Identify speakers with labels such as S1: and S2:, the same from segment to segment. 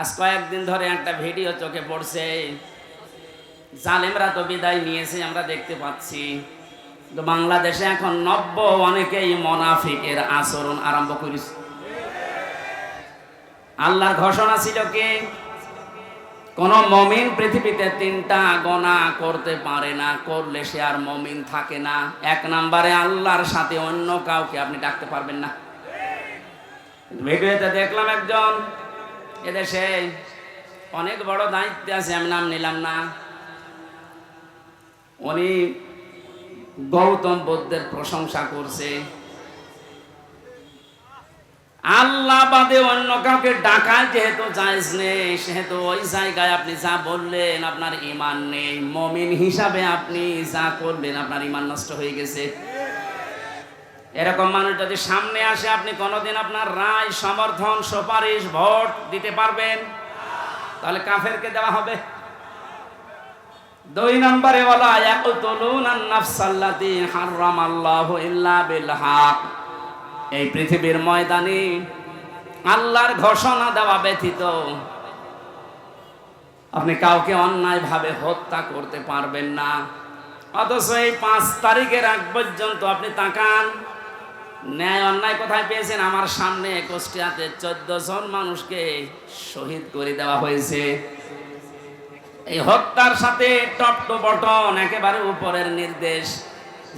S1: আজ কয়েকদিন ধরে একটা ভিডিও চোখে পড়ছে। জালেমরা তো বিদায় নিয়েছে, আমরা দেখতে পাচ্ছি। তো বাংলাদেশে এখন নব্য অনেকেই মনাফিকের আচরণ আরম্ভ করেছে। আল্লাহর ঘোষণা ছিল কি? কোন মমিন পৃথিবীতে তিনটা গণা করতে পারে না, করলে সে আর মমিন থাকে না। এক নম্বরে আল্লাহর সাথে অন্য কাউকে আপনি ডাকতে পারবেন না। ভিডিওতে দেখলাম একজন এদেশে অনেক বড় দায়িত্বে আছে, আমি নাম নিলাম না। উনি গৌতম বুদ্ধের প্রশংসা করছে। আল্লাহ বাদে অন্য কাউকে ডাকায় যেহেতু জায়জ নেই, সেহেতু ওই জায়গায় আপনি যা বললেন, আপনার ইমান নেই। মমিন হিসাবে আপনি যা করলেন আপনার ইমান নষ্ট হয়ে গেছে। এরকম মানুষ যদি সামনে আসে, আপনি কোনোদিন আপনার রায়, সমর্থন, সুপারিশ, ভোট দিতে পারবেন। তাহলে কাফেরকে দেওয়া হবে। দুই নম্বরে বলা এই পৃথিবীর ময়দানে আল্লাহর ঘোষণা দেওয়া ব্যতীত আপনি কাউকে অন্যায়ভাবে হত্যা করতে পারবেন না। অথচ এই পাঁচ তারিখের আগ পর্যন্ত আপনি তাকান ন্যায় অন্যায় কোথায় পেয়েছেন? আমার সামনে কুষ্টিয়াতে চোদ্দ জন মানুষকে শহীদ করে দেওয়া হয়েছে। এই হত্যার সাথে টপ টু বটন একেবারে উপরের নির্দেশ।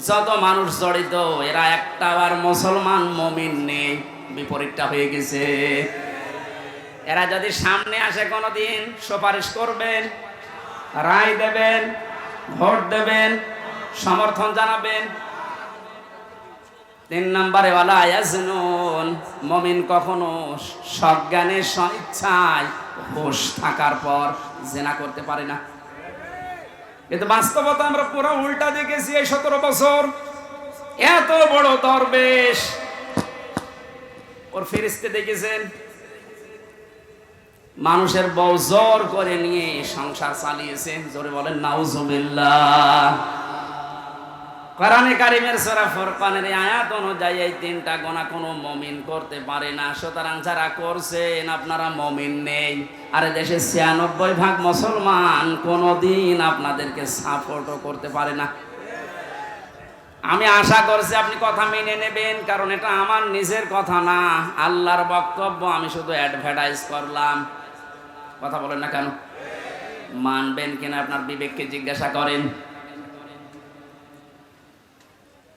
S1: যত মানুষ জড়িত, এরা একটা আর মুসলমান মমিন নেই। বিপরীতটা হয়ে গেছে। এরা যদি সামনে আসে কোনোদিন, সুপারিশ করবেন, রায় দেবেন, ভোট দেবেন, সমর্থন জানাবেন তিন নম্বরে ওয়ালা ইয়াজনুন, মমিন কখনো সজ্ঞানে স্বইচ্ছায় হোশ থাকার পর জেনা করতে পারে না। কিন্তু বাস্তবতা আমরা পুরো উল্টা দেখেছি এই সতেরো বছর। এত বড় দরবেশ। ওর ফিরিস্তে দেখেছেন? মানুষের বউ জোর করে নিয়ে সংসার চালিয়েছেন জোরে বলেন, নাউজুবিল্লাহ। কোরআনে কারিমের সূরা ফুরকানের আয়াত অনুযায়ী এই তিনটা গোনা কোনো মমিন করতে পারে না। সুতরাং যারা করছেন, আপনারা মমিন নেই। আর দেশে ছিয়ানব্বই ভাগ মুসলমান কোনোদিন আপনাদেরকে সাপোর্টও করতে পারে না। আমি আশা করছি আপনি কথা মেনে নেবেন, কারণ এটা আমার নিজের কথা না। আল্লাহর বক্তব্য আমি শুধু অ্যাডভার্টাইজ করলাম। কথা বলেন না কেন? মানবেন কিনা আপনার বিবেককে জিজ্ঞাসা করেন।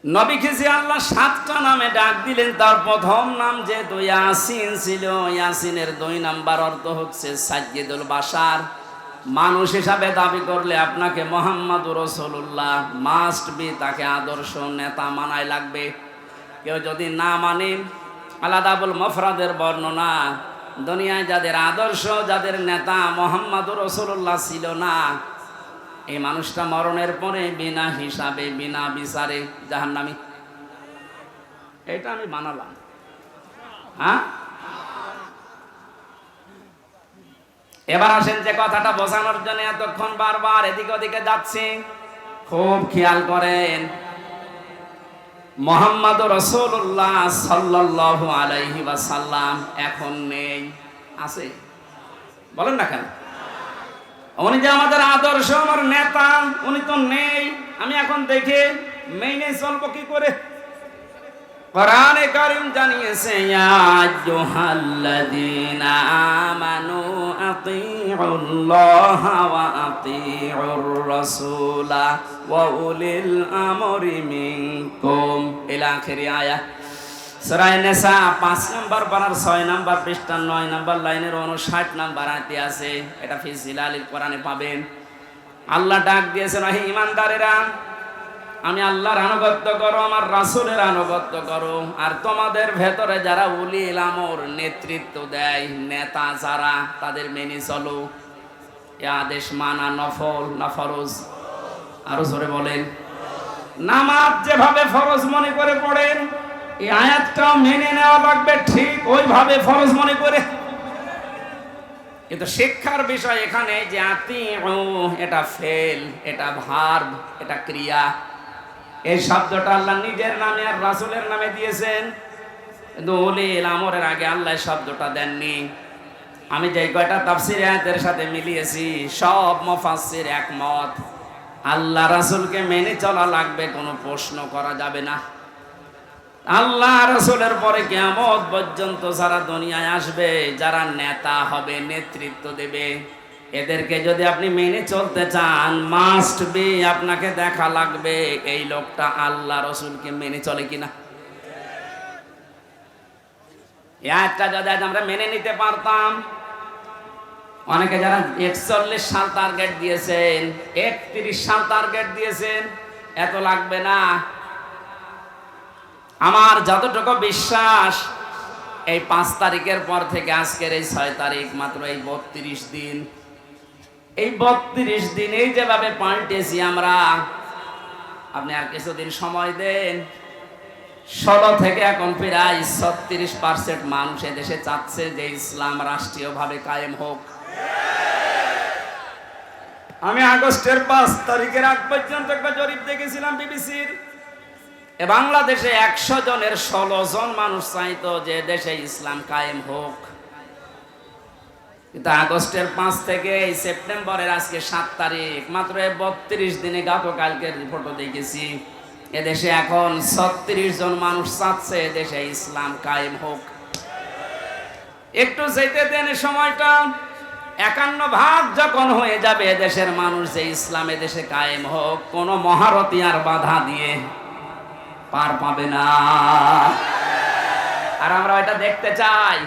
S1: নবীকে যে আল্লাহ সাতটা নামে ডাক দিলেন, তার প্রথম নাম যেহেতু ইয়াসিন ছিল, ইয়াসিনের দুই নাম্বার অর্থ হচ্ছে সাজ্জিদুল বাসার মানুষ হিসাবে দাবি করলে আপনাকে মোহাম্মদ রসুল্লাহ মাস্ট বি তাকে আদর্শ নেতা মানাই লাগবে। কেউ যদি না মানে আলাদাবুল মফরাদের বর্ণনা, দুনিয়ায় যাদের আদর্শ, যাদের নেতা মোহাম্মদ রসুল্লাহ ছিল না এই মানুষটা মরণের পরে বিনা হিসাবে, বিনা বিচারে জাহান্নামি। এটা আমি বানালাম। হ্যাঁ? এবার আসেন যে কথাটা বোঝানোর জন্য এতক্ষণ বারবার এদিকে ওদিকে যাচ্ছি। খুব খেয়াল করেন, মোহাম্মদ রসুল্লাহ সাল্লাহ আলাইহি সাল্লাম এখন নেই, আছে? বলেন না কেন? উনি যে আমাদের আদর্শ, আমার নেতা, উনি তো নেই। আমি এখন দেখে মেনে চলবো কি করে? কোরআনে কারিম জানিয়েছে আমানু আতিউল্লাহ ওয়া আতিউর রাসূলা ওয়া উলিল আমরি মিনকুম। ইলা আখিরি আয়াত। সরাই নেশা পাঁচ নম্বর পারার ছয় নম্বর পৃষ্ঠা নয় নম্বর লাইনের উনষাট নম্বর আয়তে আছে। এটা ফিজিল আলীর কোরআনে পাবেন। আল্লাহ ডাক দিয়েছেন হে ইমানদারেরা আমি আল্লাহর আনুগত্য করো, আমার রাসুলের আনুগত্য করো। আর তোমাদের ভেতরে যারা উলি আমর নেতৃত্ব দেয়, নেতা যারা, তাদের মেনে চলো। এ আদেশ মানা নফল, না ফরজ? আরও জোরে বলেন। নামাজ যেভাবে ফরজ মনে করে পড়েন এই আয়াতটাও মেনে নেওয়া লাগবে, ঠিক ওইভাবে ফরজ মনে করে। কিন্তু শিক্ষার বিষয় এখানে যে আতি এটা ফেল, এটা ভার্ব, এটা ক্রিয়া। এই শব্দটা আল্লাহ নিজের নামে আর রাসুলের নামে দিয়েছেন। কিন্তু ওলিল আমরের আগে আল্লাহ শব্দটা দেননি। আমি যে কয়টা তাফসির আয়াতের সাথে মিলিয়েছি, সব মুফাসসির একমত। আল্লাহ রাসূলকে মেনে চলা লাগবে, কোনো প্রশ্ন করা যাবে না। আল্লাহ রাসূলের পরে কেমন পর্যন্ত সারা দুনিয়ায় আসবে, যারা নেতা হবে, নেতৃত্ব দেবে। এদেরকে যদি আপনি মেনে চলতে চান মাস্ট বি আপনাকে দেখা লাগবে, এই লোকটা আল্লাহ রসুলকে মেনে চলে কিনা। আয়াতটা যদি আজ আমরা মেনে নিতে পারতাম, অনেকে যারা একচল্লিশ সাল টার্গেট দিয়েছেন, একত্রিশ সাল টার্গেট দিয়েছেন, এত লাগবে না। আমার যতটুকু বিশ্বাস, এই পাঁচ তারিখের পর থেকে আজকের এই ছয় তারিখ মাত্র এই বত্রিশ দিন। এই বত্রিশ দিন এই যেভাবে পাল্টেছি আমরা, আপনি আর কিছুদিন সময় দেন। ষোলো থেকে এখন প্রায় ছত্রিশ পার্সেন্ট মানুষ দেশে চাচ্ছে যে ইসলাম রাষ্ট্রীয়ভাবে কায়েম হোক। আমি আগস্টের পাঁচ তারিখের আগ পর্যন্ত একটা জরিপ দেখেছিলাম বিবিসির। এ বাংলাদেশে একশো জনের ষোলো জন মানুষ চাইতো যে দেশে ইসলাম কায়েম হোক। কিন্তু আগস্টের পাঁচ থেকে এই সেপ্টেম্বরের আজকে সাত তারিখ, মাত্র বত্রিশ দিনে গতকালকের রিপোর্টও দেখেছি এদেশে এখন ছত্রিশ জন মানুষ চাচ্ছে দেশে ইসলাম কায়েম হোক। একটু যেতে দেন সময়টা, একান্ন ভাগ যখন হয়ে যাবে দেশের মানুষ যে ইসলাম এদেশে কায়েম হোক, কোনো মহারতী আর বাধা দিয়ে পার পাবে না। আর আমরা এটা দেখতে চাই।